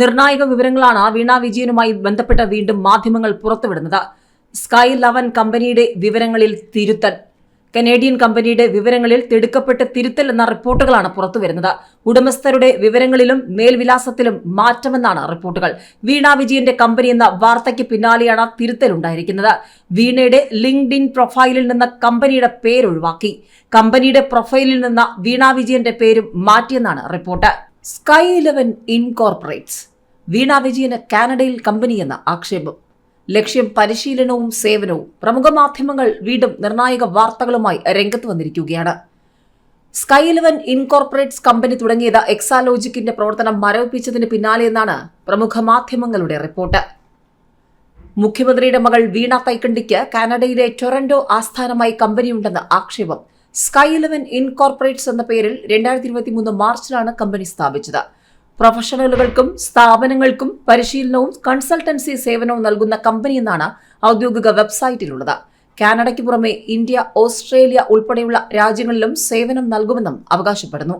നിർണായക വിവരങ്ങളാണ് വീണ വിജയനുമായി ബന്ധപ്പെട്ട് വീണ്ടും മാധ്യമങ്ങൾ പുറത്തുവിടുന്നത്. സ്കൈ ലവൻ കമ്പനിയുടെ വിവരങ്ങളിൽ തിരുത്തൽ. കനേഡിയൻ കമ്പനിയുടെ വിവരങ്ങളിൽ തിടുക്കപ്പെട്ട് തിരുത്തൽ എന്ന റിപ്പോർട്ടുകളാണ് പുറത്തുവരുന്നത്. ഉടമസ്ഥരുടെ വിവരങ്ങളിലും മേൽവിലാസത്തിലും മാറ്റമെന്നാണ് റിപ്പോർട്ടുകൾ. വീണ വിജയന്റെ കമ്പനി എന്ന വാർത്തയ്ക്ക് പിന്നാലെയാണ് തിരുത്തൽ ഉണ്ടായിരിക്കുന്നത് വീണയുടെ ലിങ്ക്ഡ് ഇൻ പ്രൊഫൈലിൽ നിന്ന് കമ്പനിയുടെ പേരൊഴിവാക്കി. കമ്പനിയുടെ പ്രൊഫൈലിൽ നിന്ന് വീണ വിജയന്റെ പേരും മാറ്റിയെന്നാണ് report. Sky eleven incorporates Veena വിജയന് കാനഡയിൽ കമ്പനിയെന്ന ആക്ഷേപം. ലക്ഷ്യം പരിശീലനവും സേവനവും. പ്രമുഖ മാധ്യമങ്ങൾ വീണ്ടും നിർണായക വാർത്തകളുമായി രംഗത്ത് വന്നിരിക്കുകയാണ്. സ്കൈ ഇലവൻ ഇൻകോർപ്പറേറ്റ്സ് കമ്പനി തുടങ്ങിയത് എക്സാലോജിക്കിന്റെ പ്രവർത്തനം മരവിപ്പിച്ചതിന് പിന്നാലെയെന്നാണ് പ്രമുഖ മാധ്യമങ്ങളുടെ റിപ്പോർട്ട്. മുഖ്യമന്ത്രിയുടെ മകൾ വീണ തൈക്കണ്ടിക്ക് കാനഡയിലെ ടൊറന്റോ ആസ്ഥാനമായി കമ്പനിയുണ്ടെന്ന് ആക്ഷേപം. സ്കൈ ഇലവൻ ഇൻകോർപ്പറേറ്റ്സ് എന്ന പേരിൽ രണ്ടായിരത്തി ഇരുപത്തി മൂന്ന് മാർച്ചിലാണ് കമ്പനി സ്ഥാപിച്ചത്. പ്രൊഫഷണലുകൾക്കും സ്ഥാപനങ്ങൾക്കും പരിശീലനവും കൺസൾട്ടൻസി സേവനവും നൽകുന്ന കമ്പനി എന്നാണ് ഔദ്യോഗിക വെബ്സൈറ്റിലുള്ളത്. കാനഡയ്ക്ക് പുറമെ ഇന്ത്യ ഓസ്ട്രേലിയ ഉൾപ്പെടെയുള്ള രാജ്യങ്ങളിലും സേവനം നൽകുമെന്നും അവകാശപ്പെടുന്നു.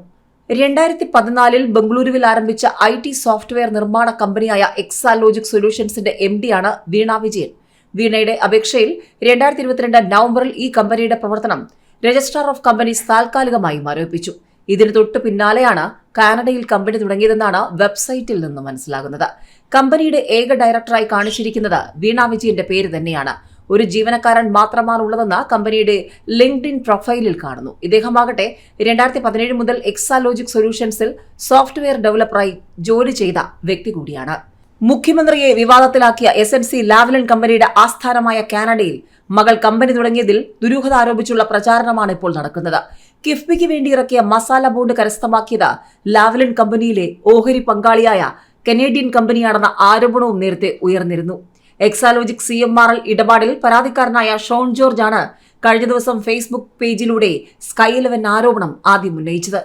രണ്ടായിരത്തി പതിനാലിൽ ബംഗളൂരുവിൽ ആരംഭിച്ച ഐ ടി സോഫ്റ്റ്വെയർ നിർമ്മാണ കമ്പനിയായ എക്സാലോജിക് സൊല്യൂഷൻസിന്റെ എം ഡിയാണ് വീണ വിജയൻ. വീണയുടെ അപേക്ഷയിൽ രണ്ടായിരത്തി ഇരുപത്തിരണ്ട് നവംബറിൽ ഈ കമ്പനിയുടെ പ്രവർത്തനം രജിസ്ട്രാർ ഓഫ് കമ്പനീസ് താൽക്കാലികമായി മരവിപ്പിച്ചു. ഇതിന് തൊട്ടു പിന്നാലെയാണ് കാനഡയിൽ കമ്പനി തുടങ്ങിയതെന്നാണ് വെബ്സൈറ്റിൽ നിന്ന് മനസ്സിലാകുന്നത്. കമ്പനിയുടെ ഏക ഡയറക്ടറായി കാണിച്ചിരിക്കുന്നത് വീണ വിജയന്റെ പേര് തന്നെയാണ്. ഒരു ജീവനക്കാരൻ മാത്രമാണ് ഉള്ളതെന്ന് കമ്പനിയുടെ ലിങ്ക്ഡ് ഇൻ പ്രൊഫൈലിൽ കാണുന്നു. ഇദ്ദേഹമാകട്ടെ രണ്ടായിരത്തി പതിനേഴ് മുതൽ എക്സാലോജിക് സൊല്യൂഷൻസിൽ സോഫ്റ്റ്വെയർ ഡെവലപ്പറായി ജോലി ചെയ്ത വ്യക്തി കൂടിയാണ്. മുഖ്യമന്ത്രിയെ വിവാദത്തിലാക്കിയ എസ് എൻ സി ലാവലൻ കമ്പനിയുടെ ആസ്ഥാനമായ കാനഡയിൽ മകൾ കമ്പനി തുടങ്ങിയതിൽ ദുരൂഹത ആരോപിച്ചുള്ള പ്രചാരണമാണ് ഇപ്പോൾ നടക്കുന്നത്. കിഫ്ബിക്ക് വേണ്ടി ഇറക്കിയ മസാല ബോണ്ട് കരസ്ഥമാക്കിയത് ലാവലിൻ കമ്പനിയിലെ ഓഹരി പങ്കാളിയായ കനേഡിയൻ കമ്പനിയാണെന്ന ആരോപണവും നേരത്തെ ഉയർന്നിരുന്നു. Exalogic C M R L ഇടപാടിൽ പരാതിക്കാരനായ ഷോൺ ജോർജ് ആണ് കഴിഞ്ഞ ദിവസം ഫേസ്ബുക്ക് പേജിലൂടെ സ്കൈ ഇലവൻ ആരോപണം ആദ്യം ഉന്നയിച്ചത്.